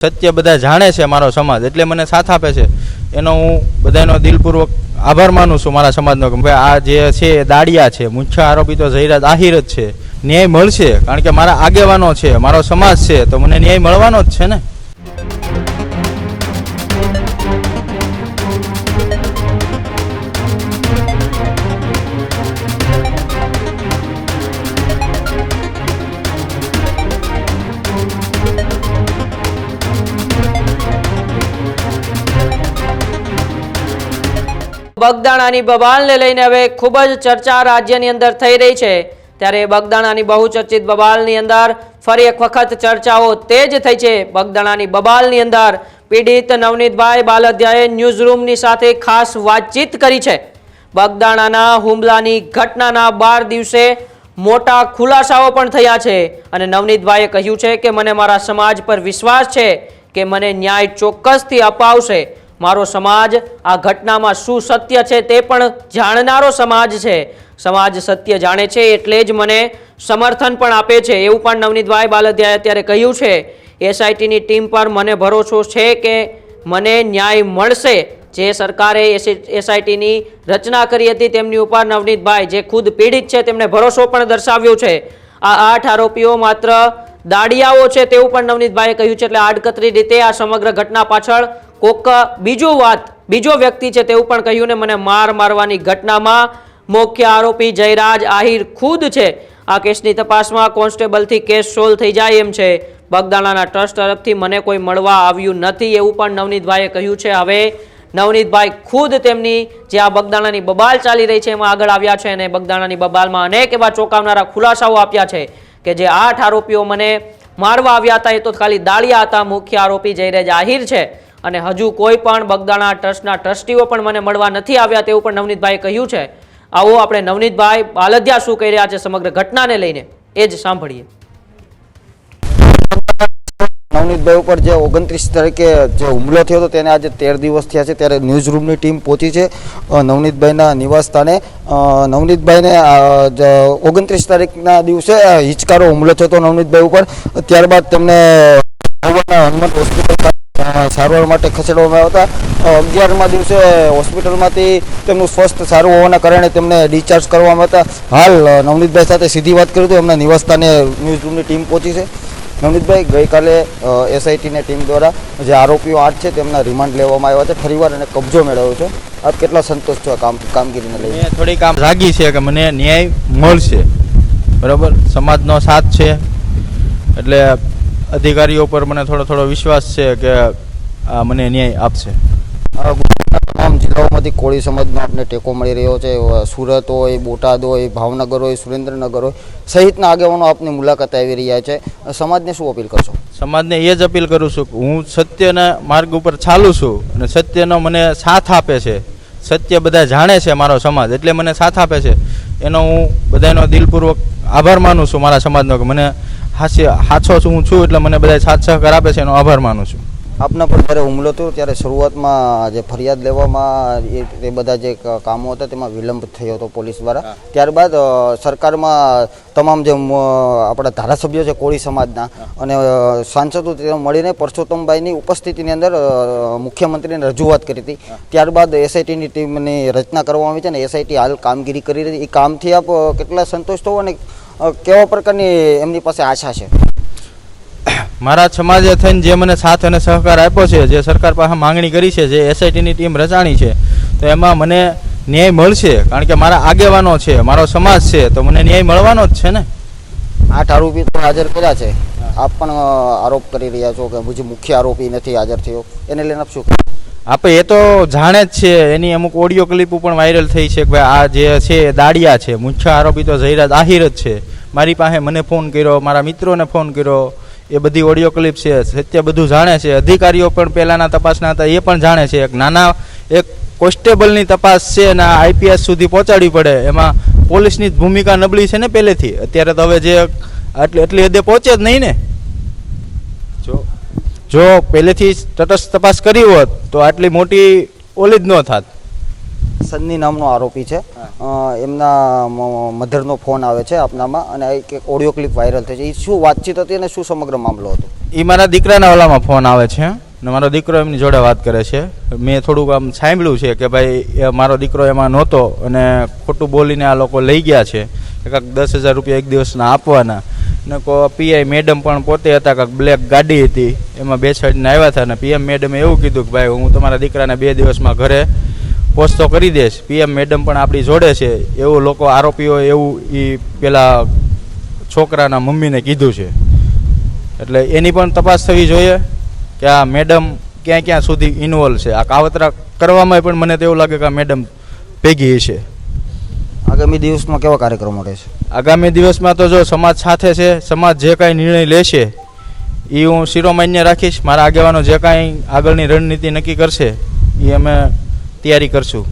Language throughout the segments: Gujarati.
સત્ય બધા જાણે છે મારો સમાજ, એટલે મને સાથ આપે છે. એનો હું બધાનો દિલપૂર્વક આભાર માનું છું મારા સમાજનો કે આ જે છે એ દાડિયા છે મુખ્ય આરોપી તો જહીરાત આહિર જ છે. ન્યાય મળશે, કારણ કે મારા આગેવાનો છે, મારો સમાજ છે, તો મને ન્યાય મળવાનો જ છે ને? બગદાણાની બબાલને લઈને હવે ખૂબ જ ચર્ચા રાજ્યની અંદર થઈ રહી છે. ત્યારે બગદાણાની બહુચર્ચિત બબાલની અંદર ફરી એક વખત ચર્ચાઓ તેજ થઈ છે. બગદાણાની બબાલની અંદર પીડિત નવનીતભાઈ બાલધ્યાએ ન્યૂઝરૂમની સાથે ખાસ વાતચીત કરી છે. બગદાણાના હુમલાની ઘટનાના બાર દિવસે મોટા ખુલાસાઓ પણ થયા છે અને નવનીતભાઈએ કહ્યું છે કે મને મારા સમાજ પર વિશ્વાસ છે કે મને ન્યાય ચોક્કસથી અપાવશે. મારો સમાજ આ ઘટનામાં શું સત્ય છે તે પણ જાણનારો સમાજ છે. સમાજ સત્ય જાણે છે એટલે જ મને સમર્થન પણ આપે છે. એવું પણ નવનીતભાઈ બાલદિયાએ અત્યારે કહ્યું છે. એસઆઈટીની ટીમ પર મને ભરોસો છે કે મને ન્યાય મળશે. જે સરકારે એસઆઈટીની રચના કરી હતી તેમની ઉપર નવનીતભાઈ જે ખુદ પીડિત છે તેમણે ભરોસો પણ દર્શાવ્યો છે. આ આઠ આરોપીઓ માત્ર દાડિયાઓ છે તેવું પણ નવનીતભાઈએ કહ્યું છે. એટલે આડકતરી રીતે આ સમગ્ર ઘટના પાછળ કોક બીજો વાત, બીજો વ્યક્તિ છે તેવું પણ કહ્યું ને મને માર મારવાની ઘટનામાં મુખ્ય આરોપી જયરાજ આહિર ખુદ છે. આ કેસની તપાસમાં કોન્સ્ટેબલથી કેસ સોલ્વ થઈ જાય એમ છે. બગદાણાના ટ્રસ્ટ તરફથી મને કોઈ મળવા આવ્યું નથી એવું પણ નવનીતભાઈએ કહ્યું છે. હવે નવનીતભાઈ ખુદ તેમની જે આ બગદાણાની બબાલ ચાલી રહી છે એમાં આગળ આવ્યા છે અને બગદાણાની બબાલમાં અનેક એવા ચોંકાવનારા ખુલાસાઓ આપ્યા છે કે જે આઠ આરોપીઓ મને મારવા આવ્યા હતા, એ તો ખાલી દાળિયા હતા. મુખ્ય આરોપી જયરાજ આહિર છે. અને હજુ કોઈ પણ બગદાણા ટ્રસ્ટના ટ્રસ્ટીઓ પણ મને મળવા નથી આવ્યા તેવું પણ નવનીતભાઈએ કહ્યું છે. આવો આપણે નવનીતભાઈ બાલધ્યા શું કહી રહ્યા છે સમગ્ર ઘટનાને લઈને એ જ સાંભળીએ. નવનીતભાઈ ઉપર જે ઓગણત્રીસ તારીખે જે હુમલો થયો હતો તેને આજે તેર દિવસ થયા છે ત્યારે ન્યૂઝ રૂમની ટીમ પહોંચી છે નવનીતભાઈના નિવાસ સ્થાને નવનીતભાઈને ઓગણત્રીસ તારીખના દિવસે હિચકારો હુમલો થયો હતો નવનીતભાઈ ઉપર. ત્યારબાદ તેમને હનુમંત હોસ્પિટલ સારવાર માટે ખસેડવામાં આવ્યા હતા અગિયારમાં દિવસે હોસ્પિટલમાંથી તેમનું સ્વસ્થ સારું હોવાના કારણે તેમને ડિસ્ચાર્જ કરવામાં હતા હાલ નવનીતભાઈ સાથે સીધી વાત કરી તો એમના નિવાસસ્થાને ન્યૂઝ રૂમની ટીમ પહોંચી છે. નવનીતભાઈ, ગઈકાલે એસઆઈટીની ટીમ દ્વારા જે આરોપીઓ આઠ છે તેમના રિમાન્ડ લેવામાં આવ્યા છે. ફરીવાર અને કબજો મેળવ્યો છે. આપ કેટલા સંતોષ છો કામ, કામગીરીને લઈને? થોડી આમ જાગી છે કે મને ન્યાય મળશે. બરાબર? સમાજનો સાથ છે. એટલે અધિકારીઓ પર મને થોડો થોડો વિશ્વાસ છે કે આ મને ન્યાય આપશે. તમામ જિલ્લાઓમાંથી કોળી સમાજનો આપને ટેકો મળી રહ્યો છે. સુરત હોય બોટાદ હોય ભાવનગર હોય સુરેન્દ્રનગર હોય સહિતના આગેવાનો આપની મુલાકાત આવી રહ્યા છે. સમાજને શું અપીલ કરશો? સમાજને એ જ અપીલ કરું છું કે હું સત્યના માર્ગ ઉપર ચાલું છું અને સત્યનો મને સાથ આપે છે. સત્ય બધા જાણે છે મારો સમાજ એટલે મને સાથ આપે છે. એનો હું બધાનો દિલપૂર્વક આભાર માનું છું મારા સમાજનો કે મને હાસ્ય હાચો છું હું છું એટલે મને બધા સાથ સહકાર આપે છે એનો આભાર માનું છું. આપના પર જ્યારે હુમલો થયો ત્યારે શરૂઆતમાં જે ફરિયાદ લેવામાં એ બધા જે કામો હતા તેમાં વિલંબ થયો હતો પોલીસ દ્વારા. ત્યારબાદ સરકારમાં તમામ જે આપણા ધારાસભ્યો છે કોળી સમાજના અને સાંસદો તે મળીને પરસોત્તમભાઈની ઉપસ્થિતિની અંદર મુખ્યમંત્રીને રજૂઆત કરી હતી. ત્યારબાદ એસઆઈટીની ટીમની રચના કરવામાં આવી છે અને એસઆઈટી હાલ કામગીરી કરી રહી છે. એ કામથી આપ કેટલા સંતોષ થવો અને કેવા પ્રકારની એમની પાસે આશા છે? મારા સમાજે થઈને જે મને સાથ અને સહકાર આપ્યો છે જે સરકાર પાસે માંગણી કરી છે જે એસઆઈટીની ટીમ રચાણી છે તો એમાં મને ન્યાય મળશે કારણ કે મારા આગેવાનો છે મારો સમાજ છે તો મને ન્યાય મળવાનો જ છે ને? આઠ આરોપી તો હાજર કર્યા છે. આપ પણ આરોપ કરી રહ્યા છો કે હજી મુખ્ય આરોપી નથી હાજર થયો. એને લઈને આપ શું આપણે એ તો જાણે જ છે એની અમુક ઓડિયો ક્લિપો પણ વાયરલ થઈ છે કે ભાઈ આ જે છે દાડિયા છે મુખ્ય આરોપી તો જયરાજ આહિર જ છે. મારી પાસે મને ફોન કર્યો, મારા મિત્રોને ફોન કર્યો. એ બધી ઓડિયો ક્લિપ છે, સત્ય બધું જાણે છે. અધિકારીઓ પણ પહેલાંના તપાસના હતા, એ પણ જાણે છે. એક નાના, એક કોન્સ્ટેબલની તપાસ છે અને આઈપીએસ સુધી પહોંચાડવી પડે. એમાં પોલીસની ભૂમિકા નબળી છે ને પહેલેથી. અત્યારે તો હવે જે આટલી એટલી હદે પહોંચે જ નહીં ને. જો જો પહેલેથી તટસ્થ તપાસ કરી હોત, તો આટલી મોટી ઓલી જ ન થાત. સન્ની નામનો આરોપી છે. એમના મધરનો ફોન આવે છે આપનામાં અને એક એક ઓડિયો ક્લિપ વાયરલ થઈ છે. એ શું વાતચીત હતી અને શું સમગ્ર મામલો હતો? એ મારા દીકરાના ઓલામાં ફોન આવે છે ને મારો દીકરો એમની જોડે વાત કરે છે. મેં થોડુંક આમ સાંભળ્યું છે કે ભાઈ મારો દીકરો એમાં નહોતો અને ખોટું બોલીને આ લોકો લઈ ગયા છે. કે કાંક દસ હજાર રૂપિયા એક દિવસના આપવાના. ને કો પીઆઈ મેડમ પણ પોતે હતા કાંક બ્લેક ગાડી હતી. એમાં બે સાઈડને આવ્યા હતા ને પીએમ મેડમે એવું કીધું કે ભાઈ હું તમારા દીકરાને બે દિવસમાં ઘરે પહોંચતો કરી દેશ પીએમ મેડમ પણ આપણી જોડે છે. એવું લોકો આરોપીઓ એવું એ પેલા છોકરાના મમ્મીને કીધું છે. એટલે એની પણ તપાસ થવી જોઈએ કે આ મેડમ ક્યાં ક્યાં સુધી ઇન્વોલ્વ છે. આ કાવતરા કરવામાં પણ મને તો એવું લાગે કે આ મેડમ ભેગી છે. આગામી દિવસમાં કેવા કાર્યક્રમો રહેશે આગામી દિવસમાં તો જો સમાજ સાથે છે સમાજ જે કાંઈ નિર્ણય લેશે એ હું શિરોમાન્ય રાખીશ. મારા આગેવાનો જે કાંઈ આગળની રણનીતિ નક્કી કરશે એ અમે તૈયારી કરશું.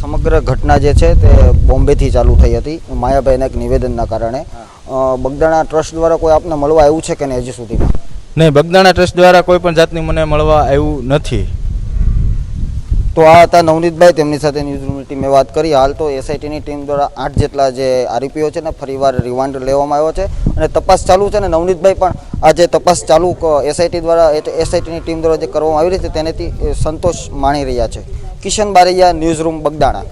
સમગ્ર ઘટના જે છે તે બોમ્બેથી ચાલુ થઈ હતી. માયાભાઈના એક નિવેદનના કારણે. બગદાણા ટ્રસ્ટ દ્વારા કોઈ આપને મળવા આવ્યું છે કે નહીં હજી સુધીમાં? નહીં બગદાણા ટ્રસ્ટ દ્વારા કોઈ પણ જાતની મને મળવા આવ્યું નથી. તો આ હતા નવનીતભાઈ તેમની સાથે ન્યૂઝરૂમની ટીમે વાત કરી. હાલ તો એસઆઈટીની ટીમ દ્વારા આઠ જેટલા જે આરોપીઓ છે ને ફરીવાર રિમાન્ડ લેવામાં આવ્યો છે. અને તપાસ ચાલુ છે ને નવનીતભાઈ પણ આ જે તપાસ ચાલુ એસઆઈટી દ્વારા એસઆઈટીની ટીમ દ્વારા જે કરવામાં આવી રહી છે તેનેથી સંતોષ માણી રહ્યા છે. કિશન બારૈયા ન્યૂઝરૂમ બગદાણા.